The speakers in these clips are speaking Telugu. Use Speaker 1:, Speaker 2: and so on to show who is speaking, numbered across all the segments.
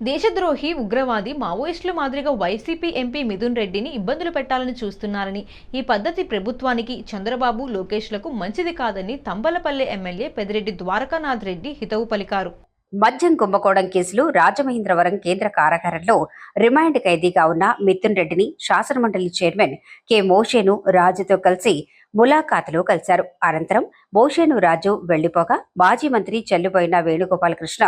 Speaker 1: దేశద్రోహి ఉగ్రవాది మావోయిస్టుల మాదిరిగా వైసీపీ ఎంపీ మిథున్ రెడ్డిని ఇబ్బందులు పెట్టాలని చూస్తున్నారని. ఈ పద్ధతి ప్రభుత్వానికి చంద్రబాబు లోకేష్లకు మంచిది కాదని తంబలపల్లె ఎమ్మెల్యే పెదిరెడ్డి ద్వారకానాథ్ రెడ్డి హితవు పలికారు.
Speaker 2: మద్యం కుంభకోణం కేసులో రాజమహేంద్రవరం కేంద్ర కారాగారంలో రిమాండ్ ఖైదీగా ఉన్న మిథున్ రెడ్డిని శాసనమండలి చైర్మన్ కె. మోషేను రాజుతో కలిసి ములాఖాతులో కలిశారు. అనంతరం భోషేను రాజు వెళ్ళిపోగా మాజీ మంత్రి చెల్లుబోయిన వేణుగోపాలకృష్ణ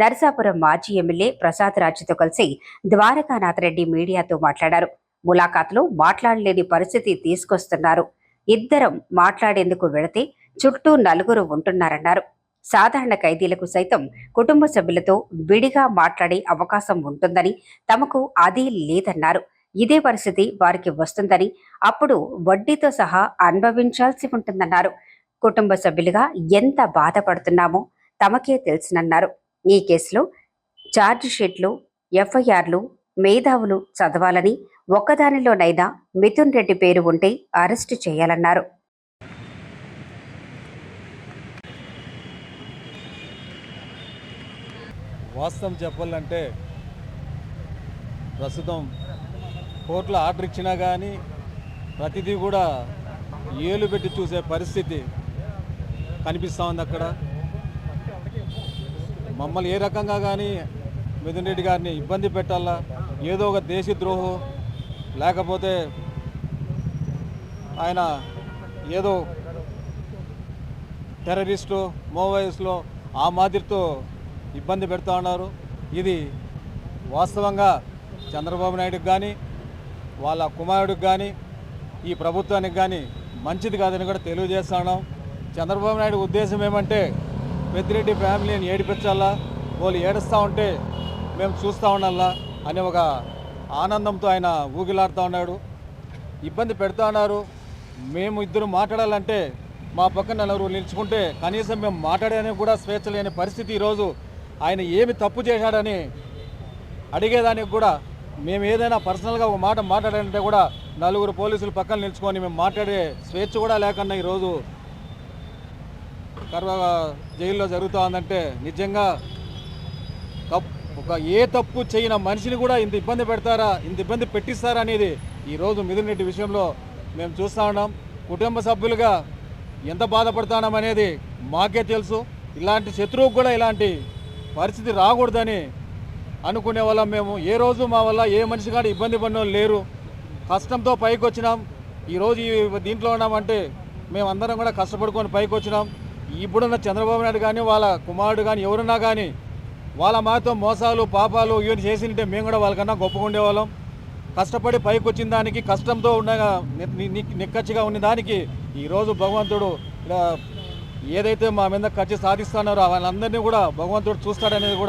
Speaker 2: నరసాపురం మాజీ ఎమ్మెల్యే ప్రసాద్ రాజుతో కలిసి ద్వారకానాథ్ రెడ్డి మీడియాతో మాట్లాడారు. ములాఖాతులో మాట్లాడలేని పరిస్థితి తీసుకొస్తున్నారు. ఇద్దరం మాట్లాడేందుకు వెళితే చుట్టూ నలుగురు ఉంటున్నారన్నారు. సాధారణ ఖైదీలకు సైతం కుటుంబ సభ్యులతో విడిగా మాట్లాడే అవకాశం ఉంటుందని తమకు అది లేదన్నారు. ఇదే పరిస్థితి వారికి వస్తుందని అప్పుడు వడ్డీతో సహా అనుభవించాల్సి ఉంటుందన్నారు. కుటుంబ సభ్యులుగా ఎంత బాధపడుతున్నామో తమకే తెలుసునన్నారు. ఈ కేసులో ఛార్జ్ షీట్లు ఎఫ్ఐఆర్లు మేధావులు చదవాలని ఒక్కదానిలోనైనా మిథున్ రెడ్డి పేరు ఉంటే అరెస్టు చేయాలన్నారు.
Speaker 3: వాస్తవం చెప్పాలంటే ప్రస్తుతం కోర్టులో ఆర్డర్ ఇచ్చినా కానీ ప్రతిదీ కూడా ఏలు పెట్టి చూసే పరిస్థితి కనిపిస్తూ ఉంది అక్కడ. మమ్మల్ని ఏ రకంగా కానీ మిథున్ రెడ్డి గారిని ఇబ్బంది పెట్టాలా? ఏదో ఒక దేశద్రోహం లేకపోతే ఆయన ఏదో టెర్రరిస్టు మోవైస్లో ఆ మాదిరితో ఇబ్బంది పెడుతూ ఉన్నారు. ఇది వాస్తవంగా చంద్రబాబు నాయుడుకి కానీ వాళ్ళ కుమారుడికి కానీ ఈ ప్రభుత్వానికి కానీ మంచిది కాదని కూడా తెలియజేస్తున్నాం చంద్రబాబు నాయుడు ఉద్దేశం ఏమంటే పెద్దిరెడ్డి ఫ్యామిలీని ఏడిపించాలా? వాళ్ళు ఏడుస్తూ ఉంటే మేము చూస్తూ ఉండాలా? అనే ఒక ఆనందంతో ఆయన ఊగిలాడుతూ ఉన్నాడు. ఇబ్బంది పెడతా ఉన్నారు. మేము ఇద్దరు మాట్లాడాలంటే మా పక్కన నలుగురు నిలుచుకుంటే కనీసం మేము మాట్లాడడానికి కూడా స్వేచ్ఛ లేని పరిస్థితి ఈరోజు. ఆయన ఏమి తప్పు చేశాడని అడిగేదానికి కూడా మేము ఏదైనా పర్సనల్గా ఒక మాట మాట్లాడాలంటే కూడా నలుగురు పోలీసులు పక్కన నిలుచుకొని మేము మాట్లాడే స్వేచ్ఛ కూడా లేకుండా ఈరోజు కర్వ జైల్లో జరుగుతూ ఉందంటే నిజంగా తప్పు. ఒక ఏ తప్పు చేయని మనిషిని కూడా ఇంత ఇబ్బంది పెడతారా ఇంత ఇబ్బంది పెట్టిస్తారా అనేది ఈరోజు మిథున్ రెడ్డి విషయంలో మేము చూస్తూ ఉన్నాం. కుటుంబ సభ్యులుగా ఎంత బాధపడుతున్నాం అనేది మాకే తెలుసు. ఇలాంటి శత్రువుకు కూడా ఇలాంటి పరిస్థితి రాకూడదని అనుకునే వాళ్ళం మేము. ఏ రోజు మా వల్ల ఏ మనిషి కానీ ఇబ్బంది పడిన వాళ్ళు లేరు. కష్టంతో పైకి వచ్చినాం. ఈరోజు దీంట్లో ఉన్నామంటే మేము అందరం కూడా కష్టపడుకొని పైకి వచ్చినాం. ఇప్పుడున్న చంద్రబాబు నాయుడు కానీ వాళ్ళ కుమారుడు కానీ ఎవరున్నా కానీ వాళ్ళ మాతో మోసాలు పాపాలు ఇవన్నీ చేసింటే మేము కూడా వాళ్ళకన్నా గొప్పగా ఉండేవాళ్ళం. కష్టపడి పైకి వచ్చిన దానికి కష్టంతో ఉండగా నిక్కచ్చిగా ఉన్న దానికి ఈరోజు భగవంతుడు ఇలా ఏదైతే మా మీద కచ్చి సాధిస్తున్నారో వాళ్ళందరినీ కూడా భగవంతుడు చూస్తాడనేది కూడా